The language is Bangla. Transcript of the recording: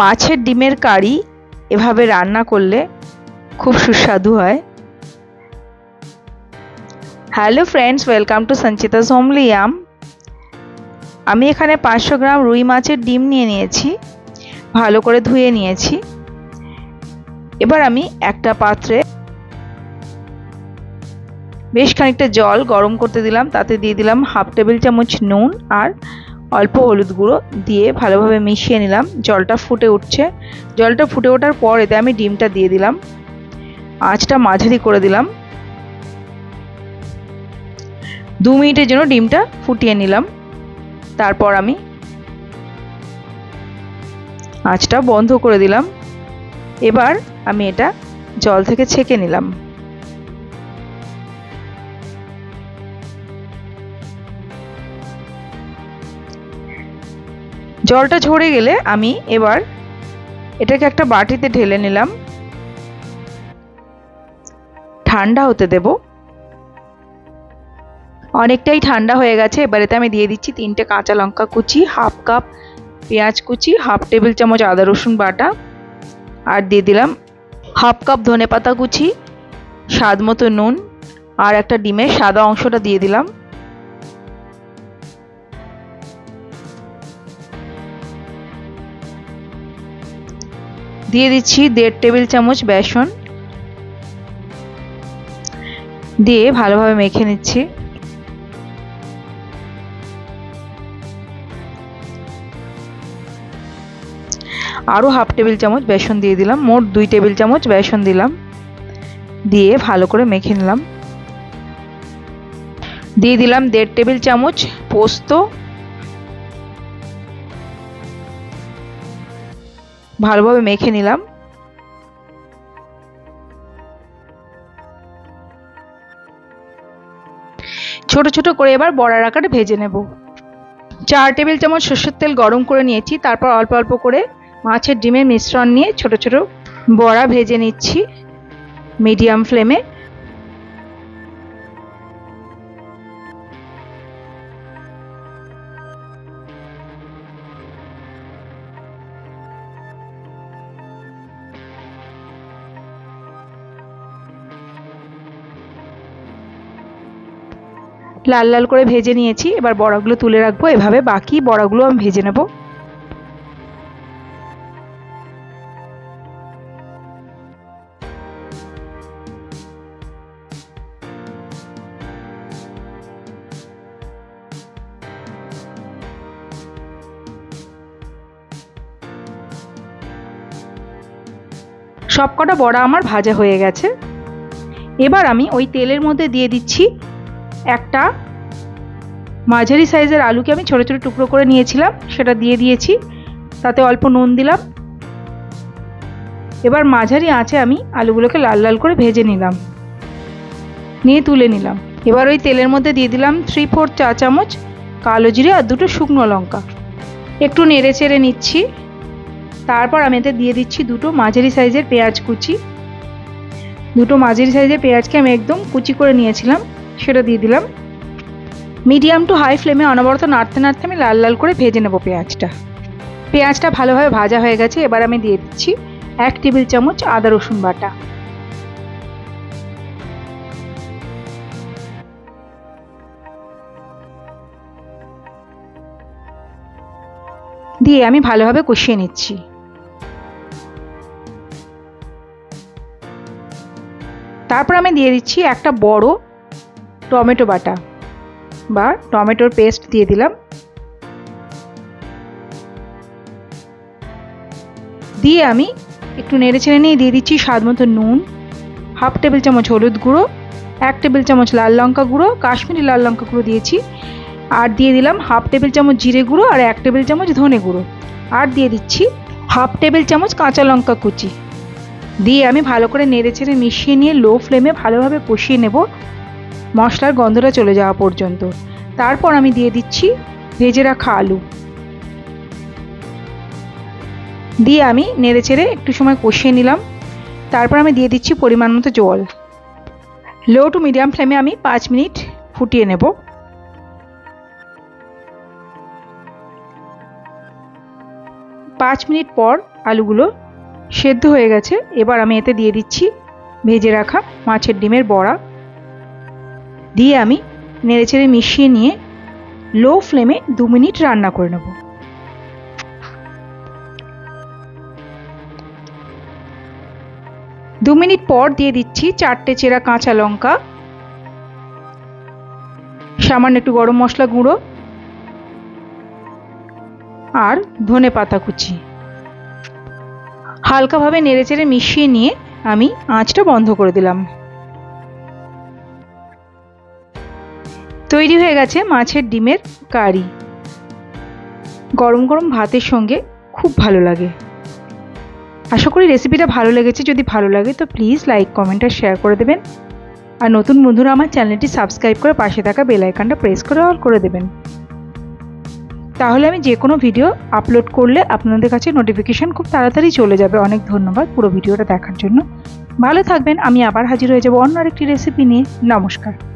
মাছের ডিমের কারি এভাবে রান্না করলে খুব সুস্বাদু হয়। Hello friends welcome to Sanchita's হোমলিয়াম আমি এখানে পাঁচশো গ্রাম রুই মাছের ডিম নিয়ে নিয়েছি, ভালো করে ধুয়ে নিয়েছি। এবার আমি একটা পাত্রে বেশ খানিকটা জল গরম করতে দিলাম, তাতে দিয়ে দিলাম হাফ টেবিল চামচ নুন আর অল্প হলুদ গুঁড়ো দিয়ে ভালোভাবে মিশিয়ে নিলাম। জলটা ফুটে উঠছে। জলটা ফুটে ওঠার পর এতে আমি ডিমটা দিয়ে দিলাম। আঁচটা মাঝারি করে দিলাম। দু মিনিটের জন্য ডিমটা ফুটিয়ে নিলাম। তারপর আমি আঁচটা বন্ধ করে দিলাম। এবার আমি এটা জল থেকে ছেঁকে নিলাম। জলটা ঝরে গেলে আমি এবার এটাকে একটা বাটিতে ঢেলে নিলাম। ঠান্ডা হতে দেব। অনেকটাই ঠান্ডা হয়ে গেছে। এবার এতে আমি দিয়ে দিচ্ছি তিনটে কাঁচা লঙ্কা কুচি, হাফ কাপ পেঁয়াজ কুচি, হাফ টেবিল চামচ আদা রসুন বাটা আর দিয়ে দিলাম হাফ কাপ ধনে পাতা কুচি, স্বাদ মতো নুন আর একটা ডিমের সাদা অংশটা দিয়ে দিলাম। দিয়ে দিচ্ছি দেড় টেবিল চামচ বেসন। দিয়ে ভালোভাবে মেখে নিচ্ছি। আরও হাফ টেবিল চামচ বেসন দিয়ে দিলাম। মোট দুই টেবিল চামচ বেসন দিলাম। দিয়ে ভালো করে মেখে নিলাম। দিয়ে দিলাম দেড় টেবিল চামচ পোস্ত। ভালোভাবে মেখে নিলাম। ছোট ছোট করে এবার বড়ার আকারে ভেজে নেব। চার টেবিল চামচ সর্ষের তেল গরম করে নিয়েছি, তারপর অল্প অল্প করে মাছের ডিমের মিশ্রণ নিয়ে ছোট ছোট বড়া ভেজে নিচ্ছি মিডিয়াম ফ্লেমে। লাল লাল করে ভেজে নিয়েছি। এবার বড়াগুলো তুলে রাখব। এভাবে বাকি বড়াগুলো আমি ভেজে নেব। সবকটা বড়া আমার ভাজা হয়ে গেছে। এবার আমি ওই তেলের মধ্যে দিয়ে দিচ্ছি একটা মাঝারি সাইজের আলুকে আমি ছোটো ছোটো টুকরো করে নিয়েছিলাম, সেটা দিয়ে দিয়েছি, তাতে অল্প নুন দিলাম। এবার মাঝারি আঁচে আমি আলুগুলোকে লাল লাল করে ভেজে নিলাম। নিয়ে তুলে নিলাম। এবার ওই তেলের মধ্যে দিয়ে দিলাম থ্রি ফোর চা চামচ কালো জিরে আর দুটো শুকনো লঙ্কা। একটু নেড়ে চেড়ে নিচ্ছি। তারপর আমি এতে দিয়ে দিচ্ছি দুটো মাঝারি সাইজের পেঁয়াজ কুচি। দুটো মাঝারি সাইজের পেঁয়াজকে আমি একদম কুচি করে নিয়েছিলাম। সেটা দিয়ে দিলাম। মিডিয়াম টু হাই ফ্লেমে অনবরত নাড়তে নাড়তে আমি লাল লাল করে ভেজে নেব পেঁয়াজটা। পেঁয়াজটা ভালোভাবে ভাজা হয়ে গেছে, এবার আমি দিয়ে দিচ্ছি এক টেবিল চামচ আদা রসুন বাটা। দিয়ে আমি ভালোভাবে কষিয়ে নিচ্ছি। তারপর আমি দিয়ে দিচ্ছি একটা বড় টমেটো বাটা বা টমেটোর পেস্ট দিয়ে দিলাম। দিয়ে আমি একটু নেড়ে ছেড়ে নিয়ে দিয়ে দিচ্ছি স্বাদ মতো নুন, হাফ টেবিল চামচ হলুদ গুঁড়ো, এক টেবিল চামচ লাল লঙ্কা গুঁড়ো, কাশ্মীরি লাল লঙ্কা গুঁড়ো দিয়েছি। আর দিয়ে দিলাম হাফ টেবিল চামচ জিরে গুঁড়ো আর এক টেবিল চামচ ধনে গুঁড়ো। আর দিয়ে দিচ্ছি হাফ টেবিল চামচ কাঁচা লঙ্কা কুচি। দিয়ে আমি ভালো করে নেড়ে ছেড়ে মিশিয়ে নিয়ে লো ফ্লেমে ভালোভাবে কষিয়ে নেব। মশলার গন্ধটা চলে যাওয়া পর্যন্ত। তারপর আমি দিয়ে দিচ্ছি ভেজে রাখা আলু। দিয়ে আমি নেড়ে চেড়ে একটু সময় কষিয়ে নিলাম। তারপর আমি দিয়ে দিচ্ছি পরিমাণ মতো জল। লো টু মিডিয়াম ফ্লেমে আমি পাঁচ মিনিট ফুটিয়ে নেব। পাঁচ মিনিট পর আলুগুলো সেদ্ধ হয়ে গেছে। এবার আমি এতে দিয়ে দিচ্ছি ভেজে রাখা মাছের ডিমের বড়া। দিয়ে আমি নেড়েচেড়ে মিশিয়ে নিয়ে লো ফ্লেমে দু মিনিট রান্না করে নেব। দু মিনিট পর দিয়ে দিচ্ছি চারটে চেরা কাঁচা লঙ্কা, সামান্য একটু গরম মশলা গুঁড়ো আর ধনে পাতা কুচি। হালকাভাবে নেড়েচেড়ে মিশিয়ে নিয়ে আমি আঁচটা বন্ধ করে দিলাম। তৈরি হয়ে গেছে মাছের ডিমের কারি। গরম গরম ভাতের সঙ্গে খুব ভালো লাগে। আশা করি রেসিপিটা ভালো লেগেছে। যদি ভালো লাগে তো প্লিজ লাইক কমেন্ট আর শেয়ার করে দেবেন। আর নতুন বন্ধুরা আমার চ্যানেলটি সাবস্ক্রাইব করে পাশে থাকা বেল আইকনটা প্রেস করে অল করে দেবেন। তাহলে আমি যে কোনো ভিডিও আপলোড করলে আপনাদের কাছে নোটিফিকেশান খুব তাড়াতাড়ি চলে যাবে। অনেক ধন্যবাদ পুরো ভিডিওটা দেখার জন্য। ভালো থাকবেন, আমি আবার হাজির হয়ে যাব অন্য আরেকটি রেসিপি নিয়ে। নমস্কার।